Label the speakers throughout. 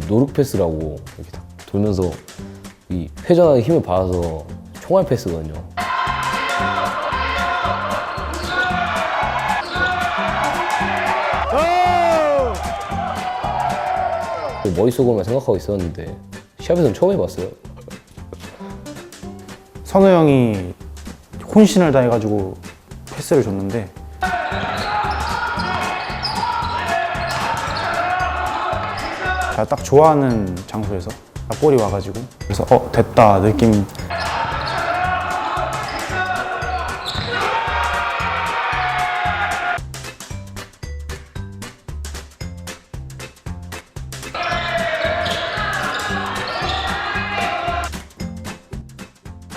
Speaker 1: 그 노룩 패스라고 이렇게 딱 돌면서 이 회전하는 힘을 받아서 총알 패스거든요. 그 머릿속으로만 생각하고 있었는데 시합에서는 처음 해봤어요.
Speaker 2: 선우 형이 혼신을 다해가지고 패스를 줬는데 제가 딱 좋아하는 장소에서 딱 볼이 와가지고 그래서 어 됐다 느낌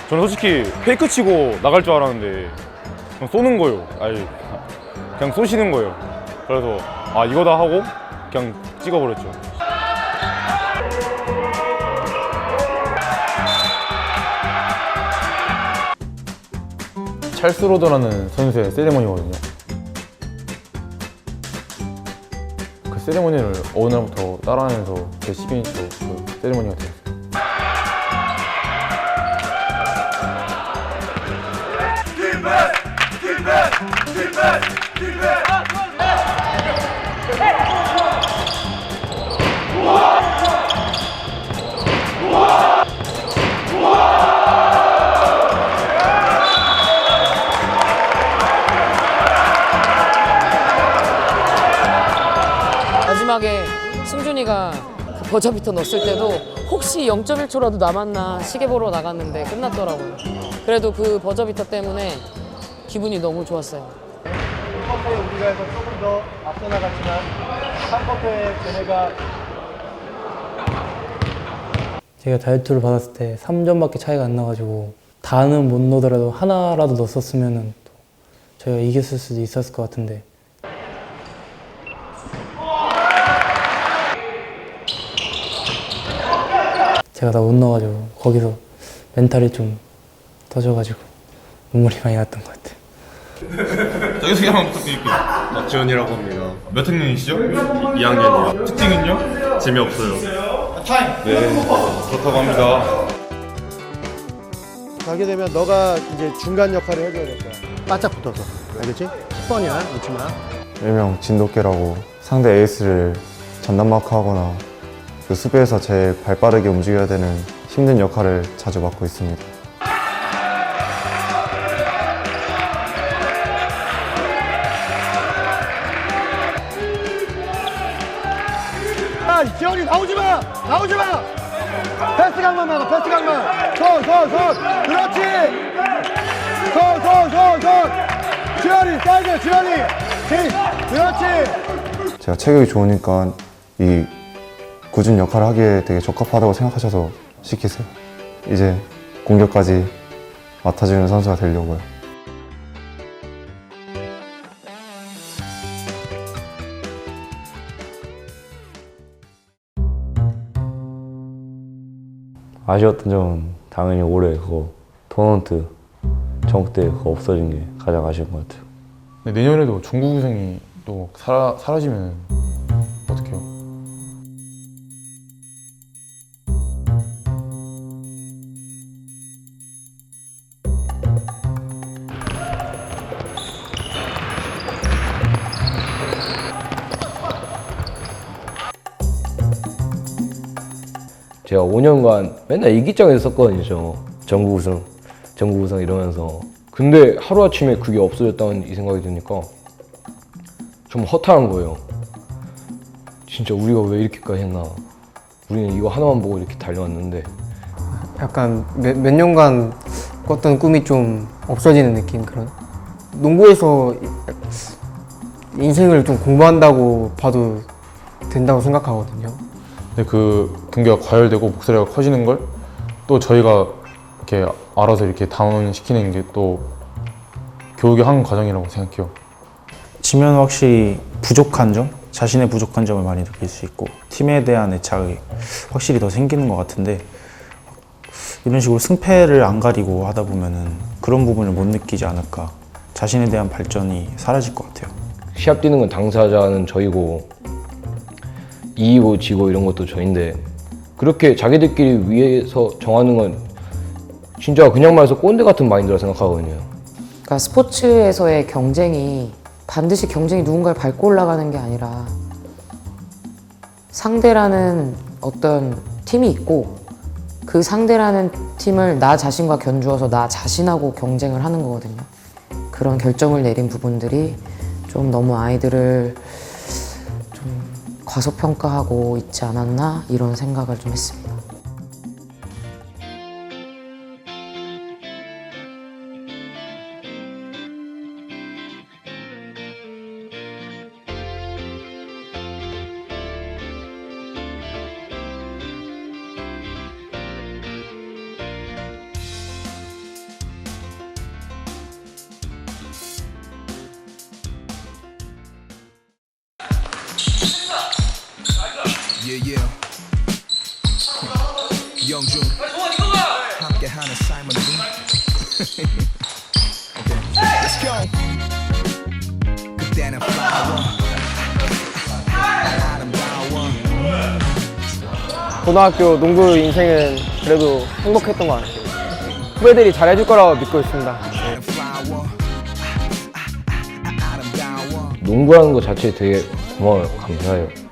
Speaker 3: 저는 솔직히 페이크 치고 나갈 줄 알았는데 그냥 쏘는 거예요. 아니 그냥 쏘시는 거예요. 그래서 아 이거다 하고 그냥 찍어버렸죠. 찰스 로더라는 선수의 세레머니거든요. 그 세레머니를 어느 날부터 따라하면서 제 시그니처 그 세레머니가 되었어요.
Speaker 4: 마지막에 승준이가 그 버저비터 넣었을 때도 혹시 0.1초라도 남았나 시계 보러 나갔는데 끝났더라고요. 그래도 그 버저비터 때문에 기분이 너무 좋았어요.
Speaker 5: 1쿼터에 우리가 해서 조금 더 앞서 나갔지만 3쿼터에 쟤네가
Speaker 6: 제가 다이어트를 받았을 때 3점밖에 차이가 안 나가지고 다는 못 넣더라도 하나라도 넣었으면 저희가 이겼을 수도 있었을 것 같은데 제가 다 못 넣어가지고 거기서 멘탈이 좀 터져가지고 눈물이 많이 났던 것 같아요.
Speaker 7: 자기 소개 한번 부탁드릴게요. 박지원이라고 합니다. 몇 학년이시죠? 2학년이요. 특징은요? 재미없어요. 타임! 네, 그렇다고 합니다.
Speaker 5: 가게 되면 너가 이제 중간 역할을 해줘야 될 거야. 바짝 붙어서. 알겠지? 10번이야, 잊지 마.
Speaker 8: 일명 진돗개라고 상대 에이스를 전담마크 하거나 그 수비에서 제일 발 빠르게 움직여야 되는 힘든 역할을 자주 맡고 있습니다.
Speaker 5: 아, 지원이 나오지 마! 나오지 마! 패스 강만 막아, 패스 강만! 손, 손, 손! 그렇지! 손, 손, 손, 손! 지원이, 사이드, 지원이! 진! 그렇지!
Speaker 8: 제가 체격이 좋으니까 이 굳은 역할을 하기에 되게 적합하다고 생각하셔서 시키세요. 이제 공격까지 맡아주는 선수가 되려고요.
Speaker 1: 아쉬웠던 점은 당연히 올해 그거 토너먼트 전국대 그거 없어진 게 가장 아쉬운 것 같아요.
Speaker 3: 근데 내년에도 중국 우승이 또 사라, 사라지면
Speaker 1: 제가 5년간 맨날 일기장에서 썼거든요. 저 전국 우승, 전국 우승 이러면서. 근데 하루아침에 그게 없어졌다는 이 생각이 드니까 좀 허탈한 거예요. 진짜 우리가 왜 이렇게까지 했나. 우리는 이거 하나만 보고 이렇게 달려왔는데
Speaker 9: 약간 몇, 몇 년간 꿨던 꿈이 좀 없어지는 느낌 그런 농구에서 인생을 좀 공부한다고 봐도 된다고 생각하거든요.
Speaker 3: 근데 그 경기가 과열되고 목소리가 커지는 걸 또 저희가 이렇게 알아서 이렇게 다운시키는 게 또 교육의 한 과정이라고 생각해요.
Speaker 2: 지면 확실히 부족한 점, 자신의 부족한 점을 많이 느낄 수 있고 팀에 대한 애착이 확실히 더 생기는 것 같은데 이런 식으로 승패를 안 가리고 하다 보면은 그런 부분을 못 느끼지 않을까 자신에 대한 발전이 사라질 것 같아요.
Speaker 1: 시합 뛰는 건 당사자는 저희고 이기고 지고 이런 것도 저인데 그렇게 자기들끼리 위해서 정하는 건 진짜 그냥 말해서 꼰대 같은 마인드라 생각하거든요.
Speaker 4: 그러니까 스포츠에서의 경쟁이 반드시 경쟁이 누군가를 밟고 올라가는 게 아니라 상대라는 어떤 팀이 있고 그 상대라는 팀을 나 자신과 견주어서 나 자신하고 경쟁을 하는 거거든요. 그런 결정을 내린 부분들이 좀 너무 아이들을 좀 과소평가하고 있지 않았나 이런 생각을 좀 했습니다.
Speaker 10: Yeah, yeah. 영준 함께 하는 삶은 okay. Let's go. 그때는 flower
Speaker 9: 고등학교 농구 인생은 그래도 행복했던 것 같아요. 후배들이 잘해줄 거라고 믿고 있습니다.
Speaker 1: 농구하는 것 자체에 되게 고마워요. 감사해요.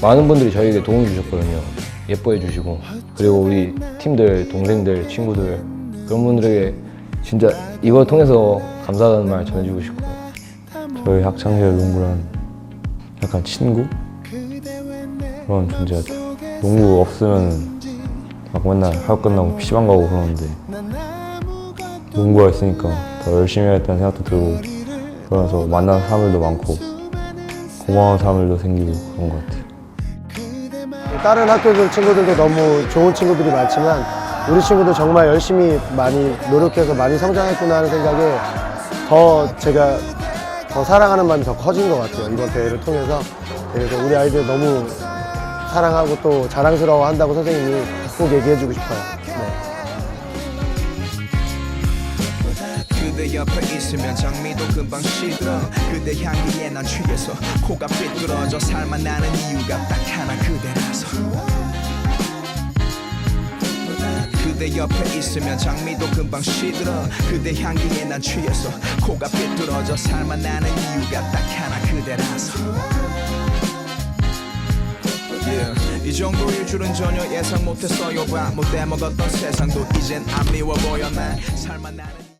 Speaker 1: 많은 분들이 저에게 도움을 주셨거든요. 예뻐해 주시고 그리고 우리 팀들, 동생들, 친구들 그런 분들에게 진짜 이걸 통해서 감사하다는 말 전해주고 싶고
Speaker 8: 저희 학창시절 농구란 약간 친구 그런 존재였죠. 농구 없으면 막 맨날 학교 끝나고 PC방 가고 그러는데 농구가 있으니까 더 열심히 해야겠다는 생각도 들고 그러면서 만나는 사람들도 많고 고마운 사람들도 생기고 그런 것 같아요.
Speaker 5: 다른 학교들 친구들도 너무 좋은 친구들이 많지만 우리 친구들 정말 열심히 많이 노력해서 많이 성장했구나 하는 생각에 더 제가 더 사랑하는 마음이 더 커진 것 같아요. 이번 대회를 통해서. 그래서 우리 아이들 너무 사랑하고 또 자랑스러워 한다고 선생님이 꼭 얘기해주고 싶어요.
Speaker 10: 옆에 있으면 장미도 금방 시들어. 그대 향기에 난 취해서 코가 삐뚤어져 살만 나는 이유가 딱 하나 그대라서. 그대 옆에 있으면 장미도 금방 시들어. 그대 향기에 난 취해서 코가 삐뚤어져 살만 나는 이유가 딱 하나 그대라서. 이 정도일 줄은 전혀 예상 못했어요. 봐 못돼 먹었던 세상도 이젠 안 미워 보여 난 살만 나는